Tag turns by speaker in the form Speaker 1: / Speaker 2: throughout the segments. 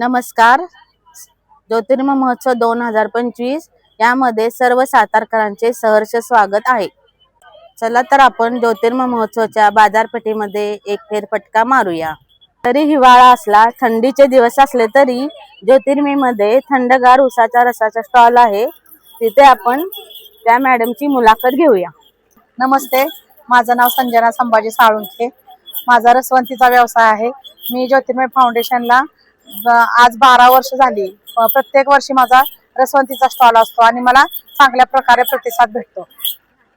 Speaker 1: नमस्कार. ज्योतिर्म महोत्सव दोन हजार पंचवीस यामध्ये सर्व सातारकरांचे सहर्ष स्वागत आहे. चला तर आपण ज्योतिर्म महोत्सवच्या बाजारपेठेमध्ये एक फेरफटका मारूया. तरी हिवाळा असला थंडीचे दिवस असले तरी ज्योतिर्मीमध्ये थंडगार उसाच्या रसाचा स्टॉल आहे. तिथे आपण त्या मॅडमची मुलाखत घेऊया.
Speaker 2: नमस्ते माझं नाव संजना संभाजी साळुंखे. माझा रसवंतीचा व्यवसाय आहे. मी ज्योतिर्मय फाउंडेशनला आज बारा वर्ष झाली. प्रत्येक वर्षी माझा रसवंतीचा स्टॉल असतो आणि मला चांगल्या प्रकारे प्रतिसाद भेटतो.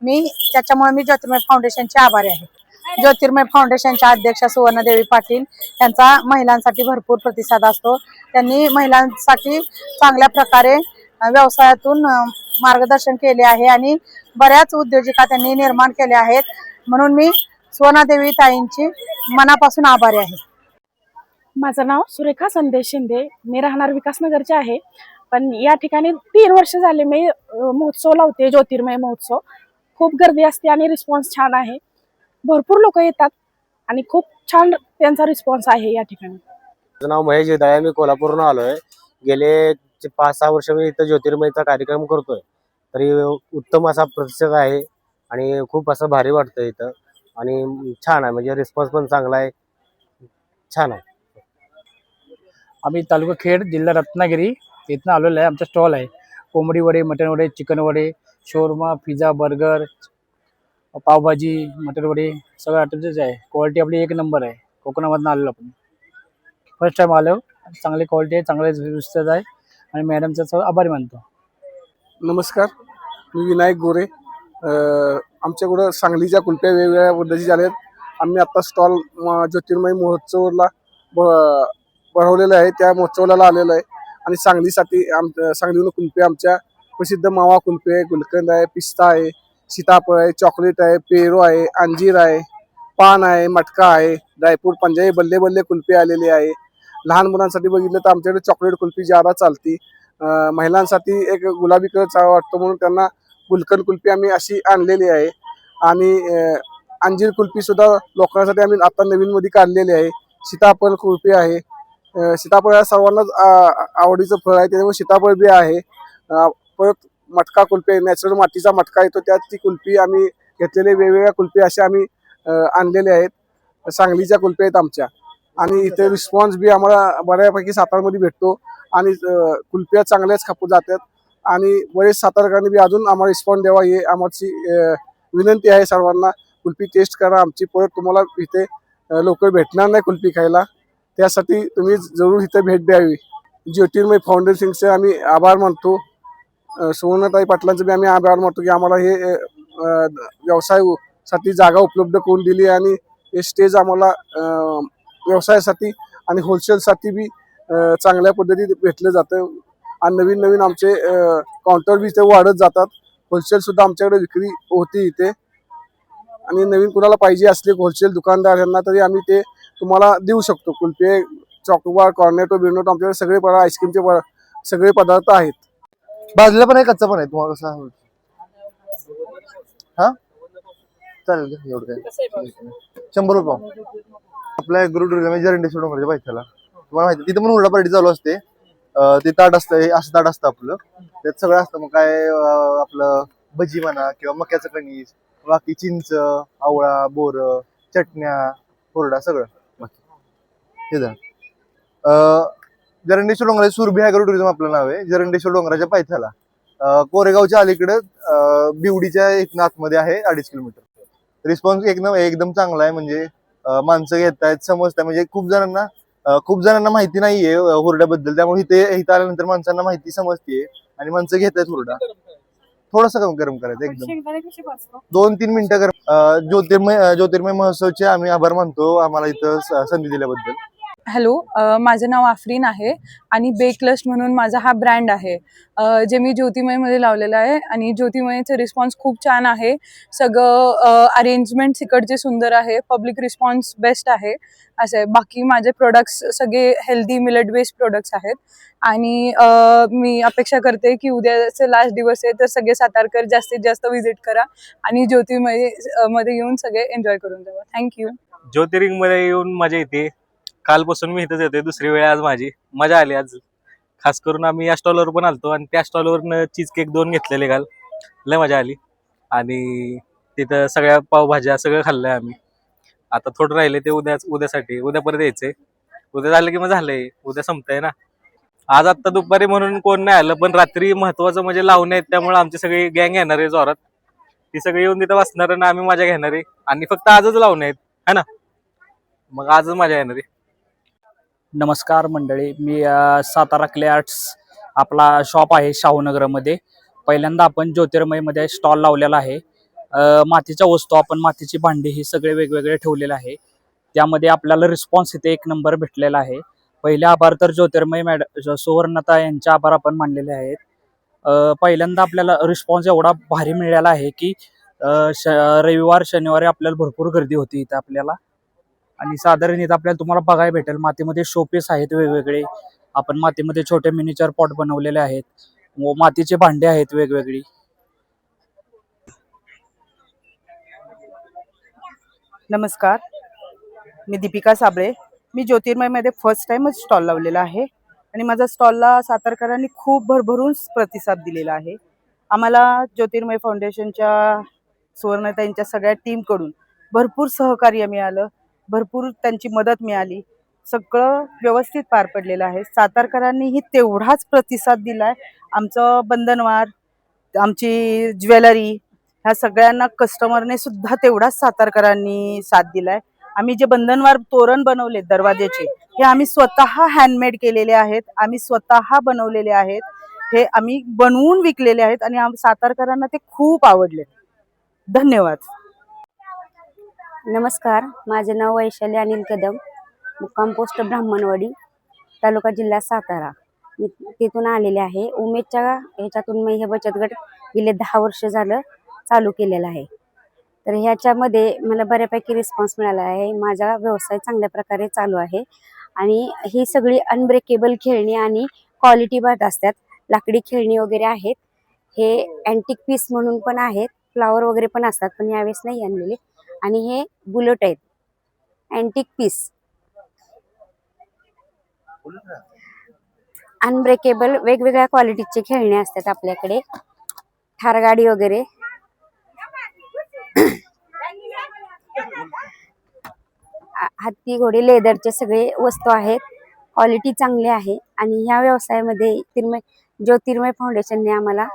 Speaker 2: मी त्याच्यामुळे मी ज्योतिर्मय फाउंडेशनचे आभारी आहे. ज्योतिर्मय फाउंडेशनच्या अध्यक्षा सुवर्णदेवी पाटील यांचा महिलांसाठी भरपूर प्रतिसाद असतो. त्यांनी महिलांसाठी चांगल्या प्रकारे व्यवसायातून मार्गदर्शन केले आहे आणि बऱ्याच उद्योजिका त्यांनी निर्माण केल्या आहेत. म्हणून मी सुवर्णादेवी ताईंची मनापासून आभारी आहे.
Speaker 3: माझं नाव सुरेखा संदेश शिंदे. मी राहणार विकासनगरचे आहे. पण या ठिकाणी तीन वर्ष झाले मी महोत्सव लावते ज्योतिर्मय महोत्सव. खूप गर्दी असते आणि रिस्पॉन्स छान आहे. भरपूर लोक येतात आणि खूप छान त्यांचा रिस्पॉन्स आहे या ठिकाणी.
Speaker 4: माझं नाव महेश जिदाळे मी कोल्हापूरहून आलोय. गेले पाच सहा वर्ष मी इथं ज्योतिर्मयचा कार्यक्रम करतोय. तरी उत्तम असा प्रतिसाद आहे आणि खूप असं भारी वाटतं इथं. आणि छान आहे. म्हणजे रिस्पॉन्स पण चांगला आहे. छान आहे.
Speaker 5: आम्ही तालुका खेड जिल्हा रत्नागिरी इथनं आलेलो आहे. आमचा स्टॉल आहे. कोंबडी वडे मटण वडे चिकन वडे shawarma pizza burger pav bhaji mutton वडे सगळं आयटमचेच आहे. क्वालिटी आपली एक नंबर आहे. कोकणामधनं आलेलो आपण. फर्स्ट टाइम आलो. चांगली क्वालिटी आहे चांगले व्यवस्थित आहे. आणि मॅडमचा सगळं आभारी मानतो.
Speaker 6: नमस्कार. मी विनायक गोरे. आमच्याकडं सांगलीच्या कुलप्या वेगवेगळ्या पद्धती झाल्या आहेत आम्ही आता स्टॉल ज्योतिर्मय महोत्सवला ब भरवलेलं आहे त्या महोत्सवाला आलेलं आहे. आणि सांगलीसाठी आम सांगलीहून कुल्फे आमच्या प्रसिद्ध मावा कुल्फे आहे गुलकंद आहे पिस्ता आहे सीताफळ आहे चॉकलेट आहे पेरू आहे अंजीर आहे पान आहे मटका आहे ड्रायफ्रूट पंजाबी बल्ले बल्ले कुल्फे आलेले आहे. लहान मुलांसाठी बघितलं तर आमच्याकडे चॉकलेट कुल्फी ज्यादा चालती. महिलांसाठी एक गुलाबी कलर वाटतो म्हणून त्यांना गुलकंद कुल्फी आम्ही अशी आणलेली आहे. आणि अंजीर कुल्फी सुद्धा लोकांसाठी आम्ही आता नवीनमध्ये काढलेली आहे. सीताफळ कुल्फी आहे. सीताफळ हा सर्वांनाच आवडीचं फळ आहे. त्याच्यामुळे सीताफळ बी आहे. परत मटका कुल्फी नॅचरल मातीचा मटका येतो. त्यात ती कुल्फी आम्ही घेतलेले वेगवेगळ्या कुल्फी असे आम्ही आणलेले आहेत. सांगलीच्या कुल्फी आहेत आमच्या. आणि इथे रिस्पॉन्स बी आम्हाला बऱ्यापैकी सातारमध्ये भेटतो. आणि कुल्फ्या चांगल्याच खापून जातात. आणि बरेच सातारकरांनी बी अजून आम्हाला रिस्पॉन्स द्यावा. हे आमची विनंती आहे सर्वांना. कुल्फी टेस्ट करा आमची. परत तुम्हाला इथे लवकर भेटणार नाही कुल्फी खायला. त्यासाठी तुम्ही जरूर इथे भेट द्यावी. ज्योतिर्मय फाउंडेशनचे आम्ही आभार मानतो. सुवर्णताई पाटलांचे बी आम्ही आभार मानतो की आम्हाला हे व्यवसायासाठी जागा उपलब्ध करून दिली आणि हे स्टेज आम्हाला व्यवसायासाठी आणि होलसेलसाठी बी चांगल्या पद्धतीने भेटलं जातं. आणि नवीन नवीन आमचे काउंटर बी इथे वाढत जातात. होलसेलसुद्धा आमच्याकडे विक्री होती इथे. आणि नवीन कुणाला पाहिजे असले होलसेल दुकानदार यांना तरी आम्ही ते तुम्हाला देऊ शकतो. कुल्फे चॉकोबार कॉर्नेटो बिर्नेटो आमच्याकडे सगळे पदार्थ आईस्क्रीमचे प- सगळे पदार्थ आहेत.
Speaker 7: भाजलं पण आहे कच्चा पण आहे. तुम्हाला कसं हवं? हा? चालेल एवढं काय? शंभर रुपये पाव. आपल्या गुरु टुरिझम जरंडी पाहिजे त्याला तुम्हाला माहिती तिथं पण हुरडा पार्टी चालू असते. ते ताट असतं हे असं ताट असतं आपलं. त्यात सगळं असतं. मग काय आपलं भजी म्हणा किंवा मक्याचं कणीस बाकी चिंच आवळा बोर चटण्या हुरडा सगळं. हे झालं जरंडेश्वर डोंगराचे सुरभी ॲग्रो टुरिझम आपलं नाव आहे. जरंडेश्वर डोंगराच्या पायथ्याला. कोरेगावच्या अलीकडे बिवडीच्या एक आतमध्ये आहे अडीच किलोमीटर. रिस्पॉन्स एकदम एकदम चांगला आहे. म्हणजे माणसं घेत आहेत समजत म्हणजे खूप जणांना खूप जणांना माहिती नाहीये हुरड्याबद्दल. त्यामुळे इथे इथं आल्यानंतर माणसांना माहिती समजते आणि माणसं घेत आहेत हुरडा. थोडस कम गरम करायचं एकदम. दोन तीन मिनिटं गरम. ज्योतिर्मय ज्योतिर्मय महोत्सवचे आम्ही आभार मानतो आम्हाला इथं संधी दिल्याबद्दल.
Speaker 8: हॅलो माझं नाव आफरीन आहे आणि बेकलस्ट म्हणून माझा हा ब्रँड आहे. जे मी ज्योतिमयमध्ये लावलेला आहे आणि ज्योतिमयचा रिस्पॉन्स खूप छान आहे. सगळं अरेंजमेंट इकडचे सुंदर आहे पब्लिक रिस्पॉन्स बेस्ट आहे असं आहे. बाकी माझे प्रोडक्ट्स सगळे हेल्दी मिलेट बेस्ड प्रोडक्ट्स आहेत. आणि मी अपेक्षा करते की उद्याचे लास्ट दिवस आहे तर सगळे सातारकर जास्तीत जास्त व्हिजिट करा आणि ज्योतिमयमध्ये येऊन सगळे एन्जॉय करून जावा. थँक्यू
Speaker 9: ज्योतिर्लिंगमध्ये येऊन मजा येते. कालपासून मी इथंच येतोय दुसरी वेळ आज माझी. मजा आली आज. खास करून आम्ही या स्टॉलवर पण आलतो आणि त्या स्टॉलवरनं चीज केक दोन घेतलेले काल. लय मजा आली. आणि तिथं सगळ्या पावभाज्या सगळं खाल्लंय आम्ही. आता थोडं राहिले ते उद्या उद्यासाठी. उद्या परत यायचंय. उद्या झालं की मग झालंय. उद्या संपतंय ना. आज आत्ता दुपारी म्हणून कोण नाही आलं पण रात्री महत्वाचं म्हणजे लावणे आहेत त्यामुळे आमची सगळी गँग येणार आहे जोरात. ती सगळी येऊन तिथं बसणार आणि आम्ही मजा घेणार आहे. आणि फक्त आजच लावणे आहेत है ना? मग आजच मजा येणार आहे.
Speaker 10: नमस्कार मंडळी मी सातारा क्ले आर्ट्स आपला शॉप आहे शाहूनगरमध्ये. पहिल्यांदा आपण ज्योतिर्मयमध्ये स्टॉल लावलेला आहे. अ, मातीच्या वस्तू आपण मातीची भांडी ही सगळे वेगवेगळे ठेवलेले आहे. त्यामध्ये आपल्याला रिस्पॉन्स इथे एक नंबर भेटलेला आहे. पहिले आभार तर ज्योतिर्मय मॅड सुवर्णता यांचे आभार आपण मानलेले आहेत. पहिल्यांदा आपल्याला रिस्पॉन्स एवढा भारी मिळाला आहे की अ, श रविवार शनिवारी आपल्याला भरपूर गर्दी होती इथं आपल्याला. आणि साधारण इथं आपल्याला तुम्हाला बघायला भेटेल मातीमध्ये शोपीस आहेत वेगवेगळे. आपण मातीमध्ये छोटे मिनिचर पॉट बनवलेले आहेत. व मातीचे भांडे आहेत वेगवेगळी.
Speaker 11: नमस्कार. मी दीपिका साबळे. मी ज्योतिर्मयमध्ये फर्स्ट टाइमच स्टॉल लावलेला आहे. आणि माझा स्टॉलला सातारकरांनी खूप भरभरून प्रतिसाद दिलेला आहे. आम्हाला ज्योतिर्मय फाउंडेशनच्या सुवर्णताईंच्या सगळ्या टीमकडून भरपूर सहकार्य मिळालं. भरपूर त्यांची मदत मिळाली. सगळं व्यवस्थित पार पडलेलं आहे. सातारकरांनीही तेवढाच प्रतिसाद दिलाय. आमचं बंधनवार आमची ज्वेलरी ह्या सगळ्यांना कस्टमरने सुद्धा तेवढाच सातारकरांनी साथ दिलाय. आम्ही जे बंधनवार तोरण बनवले दरवाजेचे हे आम्ही स्वतः हँडमेड केलेले आहेत. आम्ही स्वतः बनवलेले आहेत. हे आम्ही बनवून विकलेले आहेत आणि सातारकरांना ते खूप आवडले धन्यवाद.
Speaker 12: नमस्कार माझे नाव वैशाली अनिल कदम मुक्काम पोस्ट ब्राह्मणवाडी तालुका जिल्हा सातारा. मी तिथून आलेले आहे. उमेदच्या ह्याच्यातून मी हे बचत गट गेले दहा वर्ष झालं चालू केलेलं आहे. तर ह्याच्यामध्ये मला बऱ्यापैकी रिस्पॉन्स मिळाला आहे. माझा व्यवसाय चांगल्या प्रकारे चालू आहे आणि ही सगळी अनब्रेकेबल खेळणी आणि क्वालिटी बाद असतात लाकडी खेळणी वगैरे आहेत. हे अँटिक पीस म्हणून पण आहेत फ्लावर वगैरे पण असतात पण यावेळेस नाही आणलेले. आणि हे बुलेट आहेत. अँटिक पीस अनब्रेकेबल वेगवेगळ्या क्वालिटीचे खेळणे असतात आपल्याकडे. ठारगाडी वगैरे. हत्ती घोडे लेदरचे सगळे वस्तू आहेत. क्वालिटी चांगली आहे. आणि ह्या व्यवसायामध्ये तिरमय ज्योतिर्मय फाउंडेशनने आम्हाला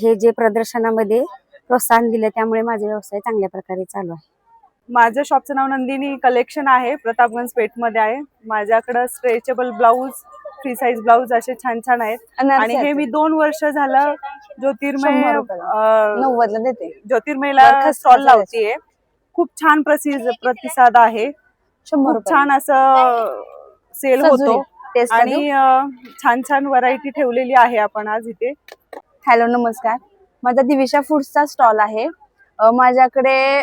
Speaker 12: हे जे प्रदर्शनामध्ये प्रोत्साहन दिलं त्यामुळे माझा व्यवसाय चांगल्या प्रकारे चालू आहे.
Speaker 8: माझ्या शॉपचं नाव नंदिनी कलेक्शन आहे प्रतापगंज पेठमध्ये आहे. माझ्याकडं stretchable blouse free size blouse असे छान छान आहेत. आणि हे मी दोन वर्ष झालं ज्योतिर्मय
Speaker 12: नव्वदला देते.
Speaker 8: ज्योतिर्मयला स्टॉल. लावतीये. खूप छान प्रसिद्ध प्रतिसाद आहे. खूप छान असं सेल होतो. आणि छान छान व्हरायटी ठेवलेली आहे आपण आज इथे.
Speaker 12: हॅलो नमस्कार. माझा दिविशा फूड्सचा स्टॉल आहे. माझ्याकडे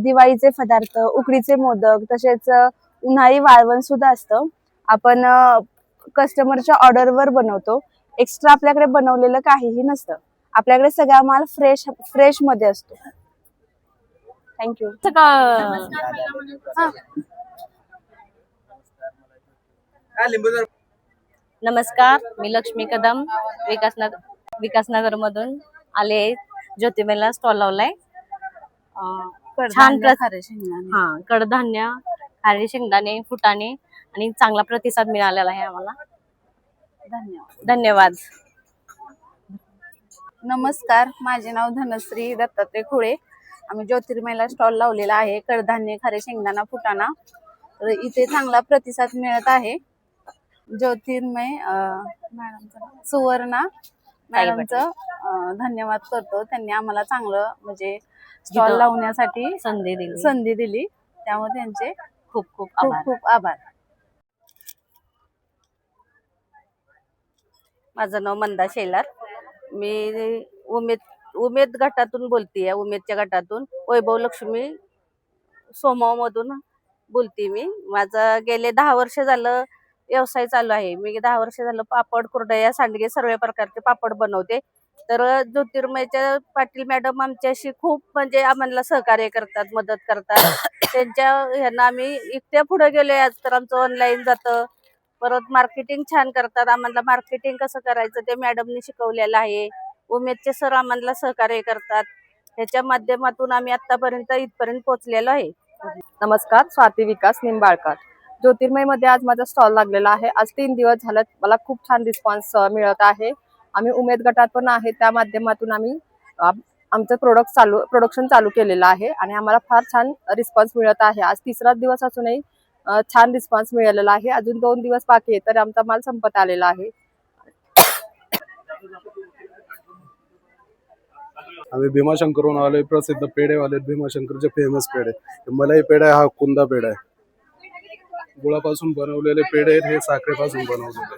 Speaker 12: दिवाळीचे पदार्थ उकडीचे मोदक तसेच उन्हाळी वाळवण सुद्धा असतं. आपण कस्टमरच्या ऑर्डरवर बनवतो. एक्स्ट्रा आपल्याकडे बनवलेलं काहीही नसतं. आपल्याकडे सगळा माल फ्रेश फ्रेशमध्ये असतो. थँक्यू
Speaker 13: नमस्कार मी लक्ष्मी कदम विकासनगर विकासनगर मधून आले ज्योतिबाईला स्टॉल लावलाय. छान हा कडधान्य खारी शेंगदाणे फुटाणे आणि चांगला प्रतिसाद मिळालेला आहे आम्हाला. धन्यवाद. धन्यवाद.
Speaker 14: नमस्कार माझे नाव धनश्री दत्तात्रय खुळे. आम्ही ज्योतिर्मयला स्टॉल लावलेला आहे कडधान्य खारे शेंगदाणा फुटाणा. तर इथे चांगला प्रतिसाद मिळत आहे. ज्योतिर्मय? सुवर्णा. धन्यवाद करतो. त्यांनी आम्हाला चांगलं म्हणजे स्टॉल लावण्यासाठी
Speaker 13: संधी दिली.
Speaker 14: संधी दिली. त्यामुळे त्यांचे
Speaker 13: खूप खूप
Speaker 14: खूप खूप आभार.
Speaker 1: माझं नाव मंदा शेलार. मी उमेद उमेद गटातून बोलते उमेदच्या गटातून वैभव लक्ष्मी सोमो मधून बोलते मी. माझं गेले दहा वर्ष झालं व्यवसाय चालू आहे. मी दहा वर्ष झालं पापड कुरडया सांडगे सर्व प्रकारचे पापड बनवते. तर ज्योतिर्मयच्या पाटील मॅडम आमच्याशी खूप म्हणजे आम्हाला सहकार्य करतात मदत करतात. त्यांच्या ह्यांना आम्ही इतक्या पुढे गेलो आज. तर आमचं ऑनलाईन जातं. परत मार्केटिंग छान करतात. आम्हाला मार्केटिंग कसं करायचं ते मॅडमनी शिकवलेलं आहे. उमेदचे सर आम्हाला सहकार्य करतात. ह्याच्या माध्यमातून आम्ही आतापर्यंत इथपर्यंत पोहोचलेलो आहे.
Speaker 13: नमस्कार स्वाती विकास निंबाळकर. ज्योतिर्मयमध्ये आज माझा स्टॉल लागलेला आहे. आज तीन दिवस झालं मला खूप छान रिस्पॉन्स मिळत आहे. आम्ही उमेद गटात पण आहे. त्या माध्यमातून आम्ही आमचं प्रोडक्ट चालू प्रोडक्शन चालू केलेलं आहे. आणि आम्हाला फार छान रिस्पॉन्स मिळत आहे. आज तिसराच दिवस असूनही छान रिस्पॉन्स मिळालेला आहे. अजून दोन दिवस बाकी आहे तर आमचा माल संपत आलेला आहे.
Speaker 15: आम्ही भीमाशंकरहून आलोय. प्रसिद्ध पेढेवाले भीमाशंकरचे फेमस पेढे. मलाई पेढा आहे, हा कुंदा पेढा आहे. गुळापासून बनवलेले पेढे आहेत हे साखरेपासून बनवलेले.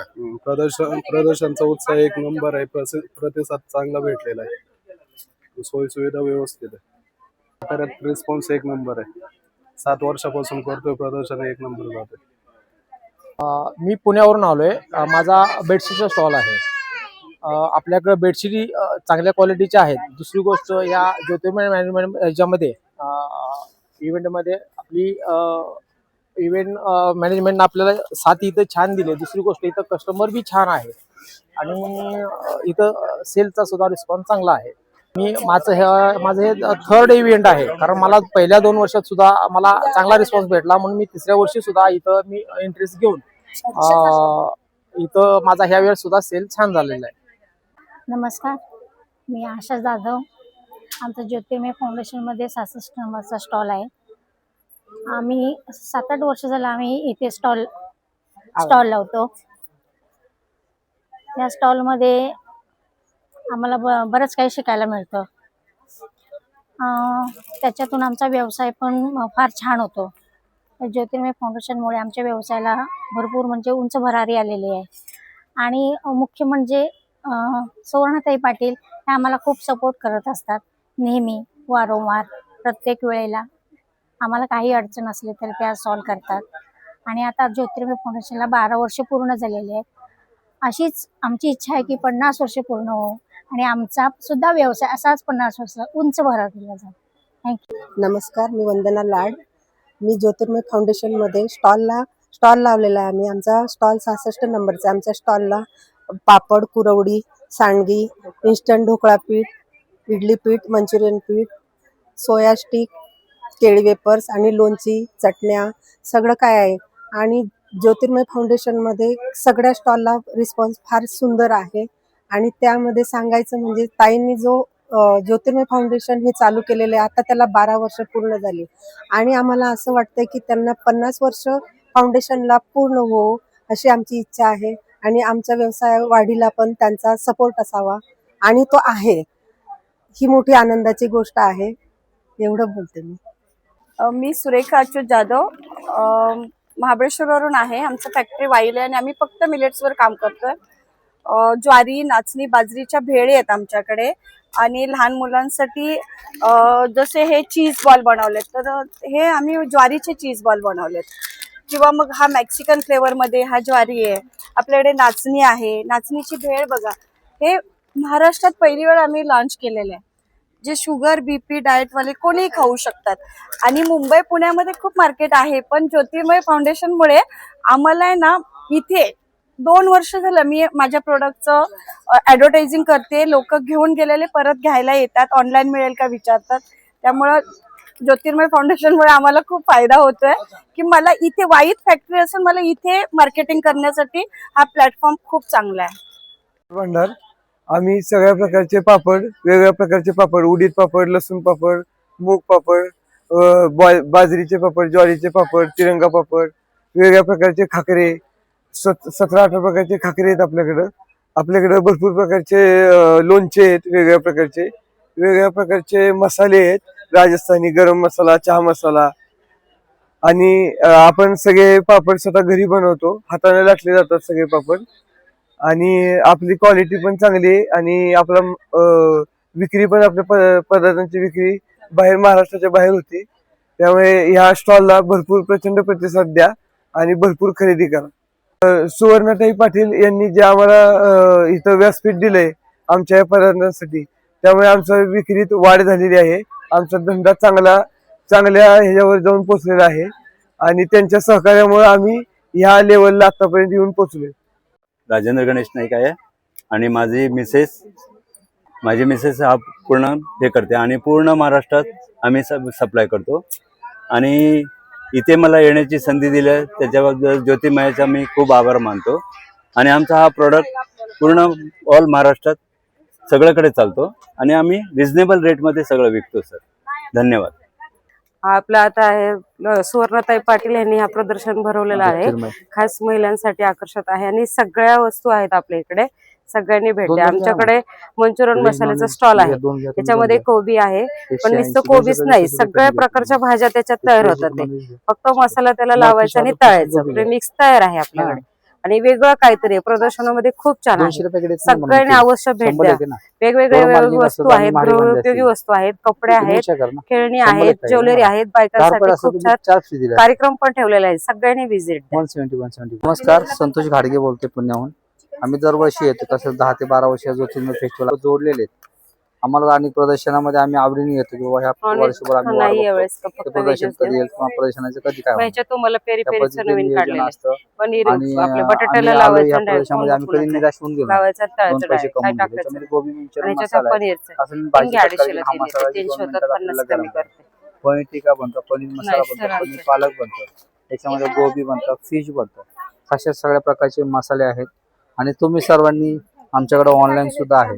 Speaker 15: हम्म, प्रदर्शन प्रदर्शनचा उत्साह एक नंबर आहे प्रसि- प्रतिसाद चांगला भेटलेला आहे. सोयी सुविधा व्यवस्थित आहे. परत रिस्पॉन्स एक नंबर आहे. सात वर्षापासून करतोय प्रदर्शन एक नंबर जाते
Speaker 16: मी पुण्यावरून आलोय. माझा बेडशीटचा स्टॉल आहे. अ, आपल्याकडे बेडशीट चांगल्या क्वालिटीच्या आहेत. दुसरी गोष्ट या ज्योतिर्मय मॅनेजमेंट याच्यामध्ये इव्हेंटमध्ये आपली इव्हेंट मॅनेजमेंटनं आपल्याला साथ इथं छान दिली. दुसरी गोष्ट इथं कस्टमर बी छान आहे. आणि इथं सेलचा सुद्धा रिस्पॉन्स चांगला आहे. मी माझं हे माझं हे थर्ड इव्हेंट आहे. कारण मला पहिल्या दोन वर्षात सुद्धा मला चांगला रिस्पॉन्स भेटला. म्हणून मी तिसऱ्या वर्षी सुद्धा इथं मी इंटरेस्ट घेऊन इथं माझा ह्या वेळेस सुद्धा सेल छान झालेला आहे.
Speaker 17: नमस्कार. मी आशा जाधव. आमचं ज्योतिर्मय फाउंडेशनमध्ये सहासष्ट नंबरचा स्टॉल आहे. आम्ही सात आठ वर्ष झालं आम्ही इथे स्टॉल स्टॉल लावतो. या स्टॉलमध्ये आम्हाला ब बरंच काही शिकायला मिळतं. त्याच्यातून आमचा व्यवसाय पण फार छान होतो. ज्योतिर्मय फाउंडेशनमुळे आमच्या व्यवसायाला भरपूर म्हणजे उंच भरारी आलेली आहे. आणि मुख्य म्हणजे सुवर्णाताई पाटील हे आम्हाला खूप सपोर्ट करत असतात नेहमी वारंवार प्रत्येक वेळेला. आम्हाला काही अडचण असली तर त्या सॉल्व करतात. आणि आता ज्योतिर्मय फाउंडेशनला बारा वर्ष पूर्ण झालेली आहेत. अशीच आमची इच्छा आहे की पन्नास वर्ष पूर्ण हो आणि आमचा सुद्धा व्यवसाय असाच पन्नास वर्ष उंच भरारीला जाईल थँक्यू
Speaker 18: नमस्कार मी वंदना लाड. मी ज्योतिर्मय फाउंडेशनमध्ये स्टॉलला स्टॉल लावलेला आहे आम्ही. आमचा स्टॉल सहासष्ट नंबरचा आहे. आमच्या स्टॉलला पापड कुरवडी सांडगी इन्स्टंट ढोकळा पीठ इडली पीठ मंचुरियन पीठ सोया स्टिक केळी वेपर्स आणि लोणची चटण्या सगळं काय आहे. आणि ज्योतिर्मय फाउंडेशनमध्ये सगळ्या स्टॉलला रिस्पॉन्स फार सुंदर आहे. आणि त्यामध्ये सांगायचं म्हणजे ताईंनी जो ज्योतिर्मय फाउंडेशन हे चालू केलेले आहे, आता त्याला बारा वर्ष पूर्ण झाली. आणि आम्हाला असं वाटतंय की त्यांना पन्नास वर्ष फाउंडेशनला पूर्ण हो अशी आमची इच्छा आहे. आणि आमच्या व्यवसाय वाढीला पण त्यांचा सपोर्ट असावा. आणि तो आहे. ही मोठी आनंदाची गोष्ट आहे. एवढं बोलते मी.
Speaker 13: मी सुरेखा अच्युत जाधव. महाबळेश्वरवरून आहे. आमचं फॅक्टरी वाईल आहे आणि आम्ही फक्त मिलेट्सवर काम करतोय. ज्वारी नाचणी बाजरीच्या भेळी आहेत आमच्याकडे. आणि लहान मुलांसाठी जसे हे चीज बॉल बनवलेत तर हे आम्ही ज्वारीचे चीज बॉल बनवलेत. किंवा मग हा मेक्सिकन फ्लेवरमध्ये हा ज्वारी आहे. आपल्याकडे नाचणी आहे. नाचणीची भेळ बघा. हे महाराष्ट्रात पहिली वेळ आम्ही लॉन्च केलेलं आहे. जे शुगर बीपी डाएटवाले कोणीही खाऊ शकतात. आणि मुंबई पुण्यामध्ये खूप मार्केट आहे पण ज्योतिर्मय फाउंडेशनमुळे आम्हाला आहे ना इथे दोन वर्ष झालं मी माझ्या प्रोडक्टचं ॲडव्हर्टायझिंग करते. लोक घेऊन गेलेले परत घ्यायला येतात. ऑनलाईन मिळेल का विचारतात. त्यामुळं ज्योतिर्मय फाउंडेशनमुळे आम्हाला खूप फायदा होतोय की मला इथे वाईट फॅक्टरी असून मला इथे मार्केटिंग करण्यासाठी हा प्लॅटफॉर्म खूप चांगला आहे.
Speaker 19: आम्ही सगळ्या प्रकारचे पापड वेगवेगळ्या प्रकारचे पापड उडीद पापड लसूण पापड मूग पापड बाजरीचे पापड ज्वारीचे पापड तिरंगा पापड वेगवेगळ्या प्रकारचे खाकरे सत सतरा अठरा प्रकारचे खाकरे आहेत आपल्याकडं. आपल्याकडं भरपूर प्रकारचे लोणचे आहेत वेगवेगळ्या प्रकारचे. वेगवेगळ्या प्रकारचे मसाले आहेत. राजस्थानी गरम मसाला चहा मसाला. आणि आपण सगळे पापड स्वतः घरी बनवतो. हाताने लाटले जातात सगळे पापड. आणि आपली क्वालिटी पण चांगली आहे आणि आपला विक्री पण आपल्या पदार्थांची विक्री बाहेर महाराष्ट्राच्या बाहेर होती. त्यामुळे ह्या स्टॉलला भरपूर प्रचंड प्रतिसाद द्या आणि भरपूर खरेदी करा. अ, सुवर्णाताई पाटील यांनी जे आम्हाला इथं व्यासपीठ दिलंय आमच्या या पदार्थांसाठी त्यामुळे आमच्या विक्रीत वाढ झालेली आहे. आमचा धंदा चांगला चांगल्या ह्याच्यावर जाऊन पोचलेला आहे. आणि त्यांच्या सहकार्यामुळे आम्ही ह्या लेवलला आतापर्यंत येऊन पोचलोय
Speaker 20: राजेंद्र गणेश नाईक आहे आणि माझी मिसेस माझी मिसेस हा पूर्ण हे करते आणि पूर्ण महाराष्ट्रात आम्ही सब सप्लाय करतो. आणि इथे मला येण्याची संधी दिली आहे. त्याच्याबद्दल ज्योतिमयाचा मी खूप आभार मानतो. आणि आमचा हा प्रोडक्ट पूर्ण ऑल महाराष्ट्रात सगळ्याकडे चालतो. आणि आम्ही रिझनेबल रेटमध्ये सगळं विकतो सर धन्यवाद.
Speaker 21: आपला आता आहे सुवर्णाताई पाटील यांनी हा प्रदर्शन भरवलेलं आहे. खास महिलांसाठी आकर्षक आहे आणि सगळ्या वस्तू आहेत आपल्या इकडे. सगळ्यांनी भेट द्या आमच्याकडे मंचुरियन मसाल्याचा स्टॉल आहे. त्याच्यामध्ये कोबी आहे पण नुसतं कोबीच नाही. सगळ्या प्रकारच्या भाज्या त्याच्यात तयार होतात. ते फक्त मसाला त्याला लावायचा आणि तळायचं. प्रेमिक्स तयार आहे आपल्याकडे. आणि वेगळं काहीतरी आहे. प्रदर्शनामध्ये खूप छान आहे. सगळ्यांनी अवश्य भेट द्या. वेगवेगळे वस्तू आहेत गृहोपयोगी वस्तू आहेत कपडे आहेत खेळणी आहेत ज्वेलरी आहेत बायकांसाठी खूप छान कार्यक्रम पण ठेवलेले आहेत सगळ्यांनी व्हिजिट
Speaker 22: नमस्कार संतोष घाडगे बोलतोय पुण्याहून. आम्ही दरवर्षी येतो तसंच दहा ते बारा वर्ष ज्योतिर्मय फेस्टिवल जोडलेले आहेत. आम्हाला आणि प्रदर्शनामध्ये आम्ही आवडीने येतो किंवा ह्या वर्षभर आम्ही वाट
Speaker 21: नाही
Speaker 22: बघतो.
Speaker 21: यावेळेस का
Speaker 22: ते
Speaker 21: फक्त
Speaker 22: प्रदर्शन कधी येईल किंवा प्रदर्शनाचं कधी काय.
Speaker 21: ह्याच्यात तुम्हाला पेरी
Speaker 22: त्या
Speaker 21: पेरीचं
Speaker 22: पद्धतीने
Speaker 21: नवीन
Speaker 22: नियोजन
Speaker 21: काढलेलं
Speaker 22: असतं.
Speaker 21: पनीर
Speaker 22: आणि
Speaker 21: आपल्या बटाट्याला
Speaker 22: आलो या प्रदर्शनामध्ये आम्ही कधी निराश होऊन गेलो
Speaker 21: लावायचं
Speaker 22: दोन
Speaker 21: तळायचं
Speaker 22: पैसे
Speaker 21: direct. काय
Speaker 22: कमवून घेतले.
Speaker 21: टाकायचं?
Speaker 22: त्याच्यामध्ये गोबी मंचुरियन
Speaker 21: आणि
Speaker 22: मसाला आहे.
Speaker 21: पनीरचं
Speaker 22: असं मी
Speaker 21: पण
Speaker 22: भाजी
Speaker 21: अडीचशेला
Speaker 22: हा
Speaker 21: दिली
Speaker 22: मसाला
Speaker 21: तीनशे
Speaker 22: दोन
Speaker 21: होतात
Speaker 22: मिनिटात
Speaker 21: पन्नास
Speaker 22: आपल्याला
Speaker 21: कमी
Speaker 22: गरम
Speaker 21: करते.
Speaker 22: पनीर टिक्का बनतो पनीर मसाला
Speaker 21: नाही,
Speaker 22: बनतो
Speaker 21: सर,
Speaker 22: पनीर. पालक बनतो. त्याच्यामध्ये गोबी बनतं फिश बनतं. अशा सगळ्या प्रकारचे मसाले आहेत. आणि तुम्ही सर्वांनी आमच्याकडे ऑनलाईन सुद्धा आहे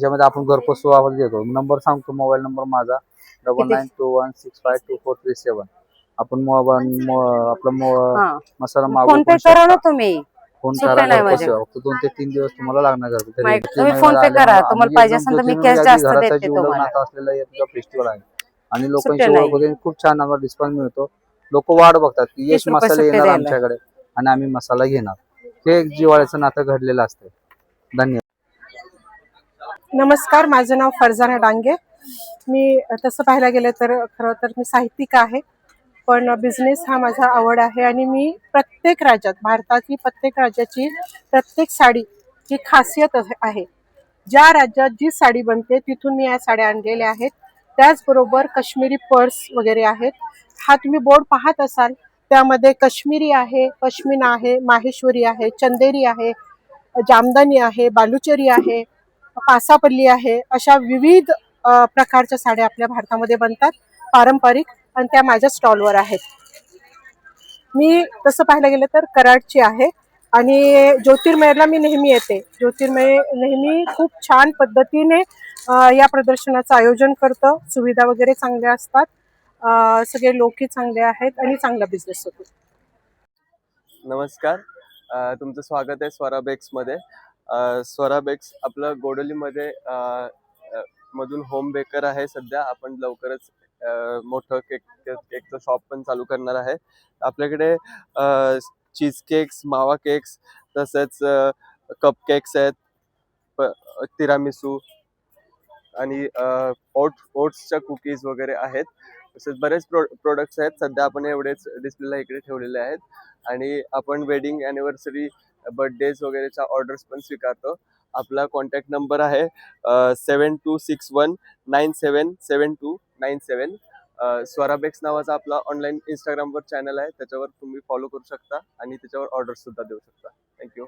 Speaker 22: त्याच्यामध्ये आपण घरपोच सेवा देतो नंबर सांगतो मोबाईल नंबर माझा double? Nine two one six five two four three seven आपण मोबाईल आपला मसाला
Speaker 21: फोन पे करा. ना तुम्ही
Speaker 22: फोन करा घरपोच. सेवा. फक्त दोन ते तीन दिवस तुम्हाला लागणार घरपोच.
Speaker 21: फोन पे करा. तुम्हाला पाहिजे असेल तर मी
Speaker 22: अगदी
Speaker 21: जास्त देते तुम्हाला.
Speaker 22: असलेला फेस्टिवल आहे आणि
Speaker 21: नाही.
Speaker 22: ओळख होते खूप छान आम्हाला रिस्पॉन्स मिळतो लोक वाट बघतात की यश मसाले येणार. आमच्याकडे आणि आम्ही मसाला घेणार हे एक जिव्हाळ्याचं नातं घडलेलं असतं धन्यवाद
Speaker 6: नमस्कार माझं नाव फरजाना डांगे. मी तसं पाहायला गेलं तर खरं तर मी साहित्यिक आहे पण बिझनेस हा माझा आवड आहे आणि मी प्रत्येक राज्यात भारताची प्रत्येक राज्याची प्रत्येक साडी ही खासियत आहे. ज्या राज्यात जी साडी बनते तिथून मी या साड्या आणलेल्या आहेत. त्याचबरोबर काश्मीरी पर्स वगैरे आहेत. हा तुम्ही बोर्ड पाहत असाल त्यामध्ये काश्मीरी आहे पश्मिना आहे माहेश्वरी आहे चंदेरी आहे जामदानी आहे बालुचरी आहे पासापल्ली आहे. अशा विविध प्रकारच्या साड्या आपल्या भारतामध्ये बनतात पारंपरिक आणि त्या माझ्या स्टॉलवर आहेत. मी तसं पाहायला गेलं तर कराडची आहे आणि ज्योतिर्मयला मी नेहमी येते. ज्योतिर्मय नेहमी खूप छान पद्धतीने या प्रदर्शनाचं आयोजन करतं. सुविधा वगैरे चांगल्या असतात. सगळे लोकही चांगले आहेत आणि चांगला बिझनेस होतो.
Speaker 15: नमस्कार. तुमचं स्वागत आहे स्वराबेक्समध्ये. स्वरा स्वराबेक्स आपलं गोडोलीमध्ये मधून होम बेकर आहे सध्या. आपण लवकरच मोठं केक केकचं शॉप पण चालू करणार आहे. आपल्याकडे चीज केक्स मावा केक्स तसेच कप केक्स आहेत तिरामिसू आणि ओट ओट्सच्या कुकीज वगैरे आहेत. तसेच बरेच प्रो प्रोडक्ट्स आहेत. सध्या आपण एवढेच डिस्प्लेला इकडे ठेवलेले आहेत. आणि आपण वेडिंग अॅनिव्हर्सरी बर्थडेज वगैरेच्या ऑर्डर्स पण स्वीकारतो. आपला कॉन्टॅक्ट नंबर आहे seven two six one nine seven seven two nine seven स्वराबेक्स नावाचा आपला ऑनलाईन इंस्टाग्रामवर चॅनल आहे त्याच्यावर तुम्ही फॉलो करू शकता आणि त्याच्यावर ऑर्डर सुद्धा देऊ शकता. थँक्यू